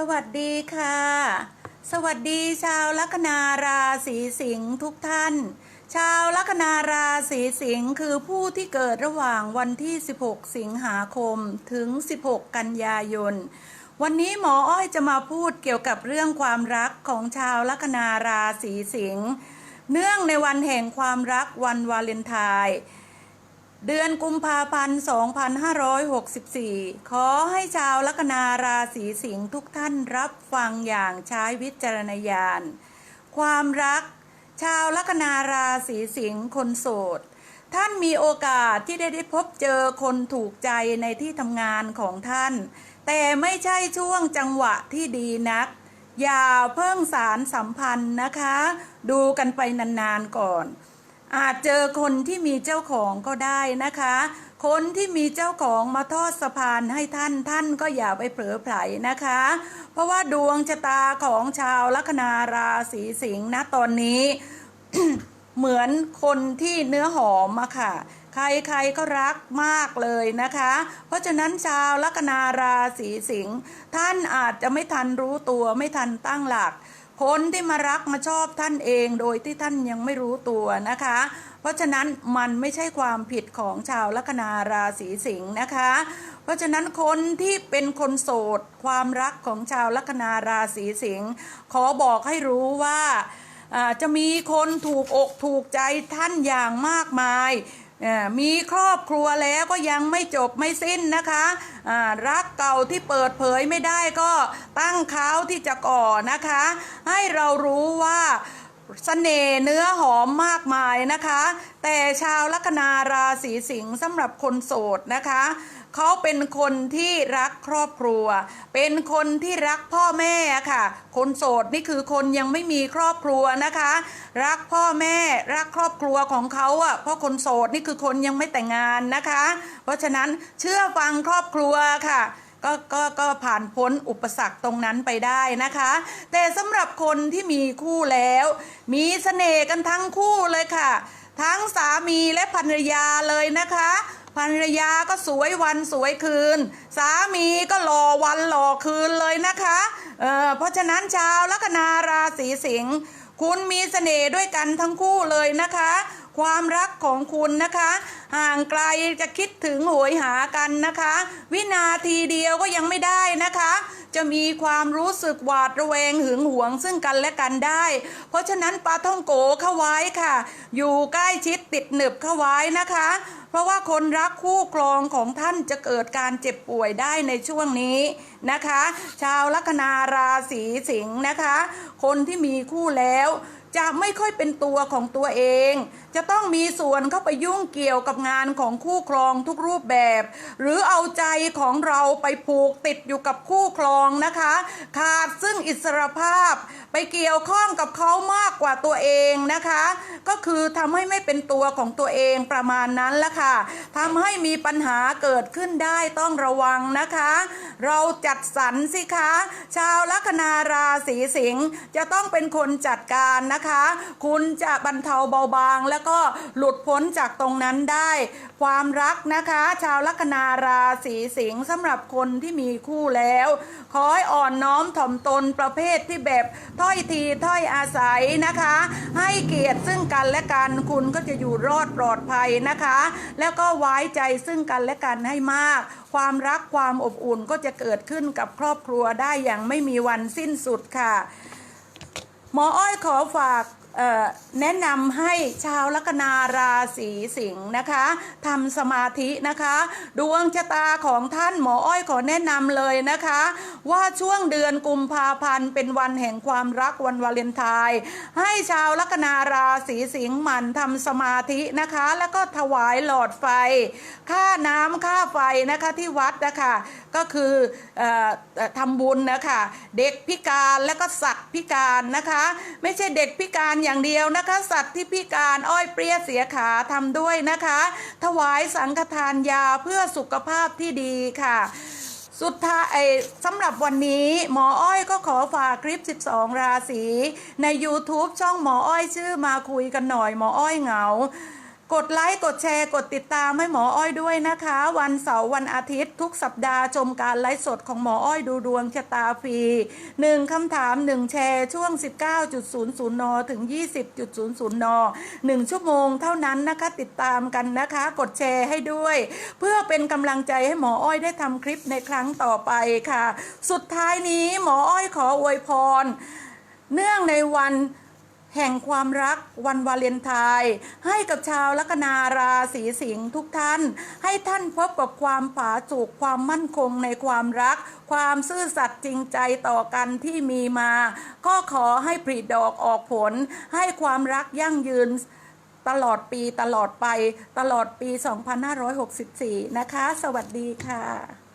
สวัสดีค่ะ สวัสดีชาวลัคนาราศีสิงห์ทุกท่าน ชาวลัคนาราศีสิงห์คือผู้ที่เกิดระหว่างวันที่ 16 สิงหาคมถึง 16 กันยายน วันนี้หมออ้อยจะมาพูดเกี่ยวกับเรื่องความรักของชาวลัคนาราศีสิงห์เนื่องในวันแห่งความรักวันวาเลนไทน์ เดือนกุมภาพันธ์ 2564 ขอให้ชาวลัคนาราศีสิงห์ทุกท่านรับฟังอย่างใช้วิจารณญาณ ความรัก ชาวลัคนาราศีสิงห์คนโสด ท่านมีโอกาสที่ได้ได้พบเจอคนถูกใจในที่ทำงานของท่าน แต่ไม่ใช่ช่วงจังหวะที่ดีนัก อย่าเพิ่งสารสัมพันธ์นะคะ ดูกันไปนานๆก่อน อาจเจอคนที่มีเจ้าของก็ได้นะคะ คนที่มีเจ้าของมาทอดสะพานให้ท่านท่านก็อย่าไปเผลอไผลนะคะ เพราะว่าดวงชะตาของชาวลัคนาราศีสิงห์นะตอนนี้ เหมือนคนที่เนื้อหอมอะค่ะใครๆก็รักมากเลยนะคะ เพราะฉะนั้นชาวลัคนาราศีสิงห์ท่านอาจจะไม่ทันรู้ตัวไม่ทันตั้งหลัก คนที่มารักมาชอบท่านเองโดยที่ท่านยังไม่รู้ตัวนะคะ เพราะฉะนั้นมันไม่ใช่ความผิดของชาวลัคนาราศีสิงห์นะคะ เพราะฉะนั้นคนที่เป็นคนโสด ความรักของชาวลัคนาราศีสิงห์ขอบอกให้รู้ว่าจะมีคนถูกอกถูกใจท่านอย่างมากมายมีครอบครัวแล้วก็ยังไม่จบไม่สิ้นนะคะ รัก เก่าที่เปิดเผยไม่ได้ก็ตั้งเขาที่จะก่อนะคะ ให้เรารู้ว่าเสน่ห์เนื้อหอมมากมายนะคะ แต่ชาวลัคนาราศีสิงห์สำหรับคนโสดนะคะเขาเป็นคนที่รักครอบครัว เป็นคนที่รักพ่อแม่ค่ะ คนโสดนี่คือคนยังไม่มีครอบครัวนะคะ รักพ่อแม่รักครอบครัวของเขาอะเพราะคนโสดนี่คือคนยังไม่แต่งงานนะคะ เพราะฉะนั้นเชื่อฟังครอบครัวค่ะ ก็ก็ก็ผ่านพ้นอุปสรรคตรงนั้นไปได้นะคะ แต่สำหรับคนที่มีคู่แล้ว มีเสน่ห์กันทั้งคู่เลยค่ะ ทั้งสามีและภรรยาเลยนะคะภรรยาก็สวยวันสวยคืน สามีก็หล่อวันหล่อคืนเลยนะคะเออเพราะฉะนั้นชาวลัคนาราศีสิงห์คุณมีเสน่ห์ด้วยกันทั้งคู่เลยนะคะ ความรักของคุณนะคะ ห่างไกลจะคิดถึงโหยหากันนะคะ วินาทีเดียวก็ยังไม่ได้นะคะ จะมีความรู้สึกหวาดระแวงหึงหวงซึ่งกันและกันได้ เพราะฉะนั้นปลาท่องโกเข้าไว้ค่ะ อยู่ใกล้ชิดติดหนึบเข้าไว้นะคะ เพราะว่าคนรักคู่ครองของท่านจะเกิดการเจ็บป่วยได้ในช่วงนี้นะคะ ชาวลัคนาราศีสิงห์นะคะ คนที่มีคู่แล้วจะไม่ค่อยเป็นตัวของตัวเอง จะต้องมีส่วนเข้าไปยุ่งเกี่ยวกับงานของคู่ครองทุกรูปแบบ หรือเอาใจของเราไปผูกติดอยู่กับคู่ครองนะคะ ขาดซึ่งอิสรภาพไปเกี่ยวข้องกับเขามากกว่าตัวเองนะคะ ก็คือทำให้ไม่เป็นตัวของตัวเองประมาณนั้นละค่ะทำให้มีปัญหาเกิดขึ้นได้ต้องระวังนะคะ เราจัดสรรสิคะ ชาวลัคนาราศีสิงห์จะต้องเป็นคนจัดการนะคะ คุณจะบรรเทาเบาบางแล้วก็หลุดพ้นจากตรงนั้นได้ ความรักนะคะ ชาวลัคนาราศีสิงห์สำหรับคนที่มีคู่แล้วขอให้อ่อนน้อมถ่อมตนประเภทที่แบบถ้อยทีถ้อยอาศัยนะคะ ให้เกียรติซึ่งกันและกันคุณก็จะอยู่รอดปลอดภัยนะคะ แล้วก็ไว้ใจซึ่งกันและกันให้มาก ความรักความอบอุ่นก็จะเกิดขึ้นกับครอบครัวได้อย่างไม่มีวันสิ้นสุดค่ะ หมออ้อยขอฝาก แนะนำให้ชาวลัคนาราศีสิงห์นะคะทำสมาธินะคะ ดวงชะตาของท่านหมออ้อยขอแนะนำเลยนะคะ ว่าช่วงเดือนกุมภาพันธ์เป็นวันแห่งความรักวันวาเลนไทน์ให้ชาวลัคนาราศีสิงห์มันทำสมาธินะคะ แล้วก็ถวายหลอดไฟ ค่าน้ำค่าไฟนะคะที่วัดนะคะก็คืออทำบุญนะคะ เด็กพิการและก็สัตว์พิการนะคะ ไม่ใช่เด็กพิการอย่างเดียวนะคะ สัตว์ที่พิการอ้อยเปรี้ยเสียขาทำด้วยนะคะ ถวายสังฆทานยาเพื่อสุขภาพที่ดีค่ะสุดท้ายเอ่อสำหรับวันนี้หมออ้อยก็ขอฝากคลิป 12 ราศีใน YouTube ช่องหมออ้อยชื่อมาคุยกันหน่อยหมออ้อยเหงา กดไลค์กดแชร์กดติดตามให้หมออ้อยด้วยนะคะ วันเสาร์วันอาทิตย์ทุกสัปดาห์ชมการไลฟ์สดของหมออ้อยดูดวงชะตาฟรีหนึ่งคำถามหนึ่งแชร์ช่วง 19.00 น ถึง 20.00นหนึ่งชั่วโมงเท่านั้นนะคะติดตามกันนะคะ กดแชร์ให้ด้วย เพื่อเป็นกำลังใจให้หมออ้อยได้ทำคลิปในครั้งต่อไปค่ะ สุดท้ายนี้หมออ้อยขออวยพร เนื่องในวัน แห่งความรักวันวาเลนไทน์ให้กับชาวลัคนาราศีสิงห์ทุกท่าน ให้ท่านพบกับความผาสุกความมั่นคงในความรัก ความซื่อสัตย์จริงใจต่อกันที่มีมา ก็ขอให้ผลิดอกออกผล ให้ความรักยั่งยืนตลอดปีตลอดไปตลอดปี 2564 นะคะ สวัสดีค่ะ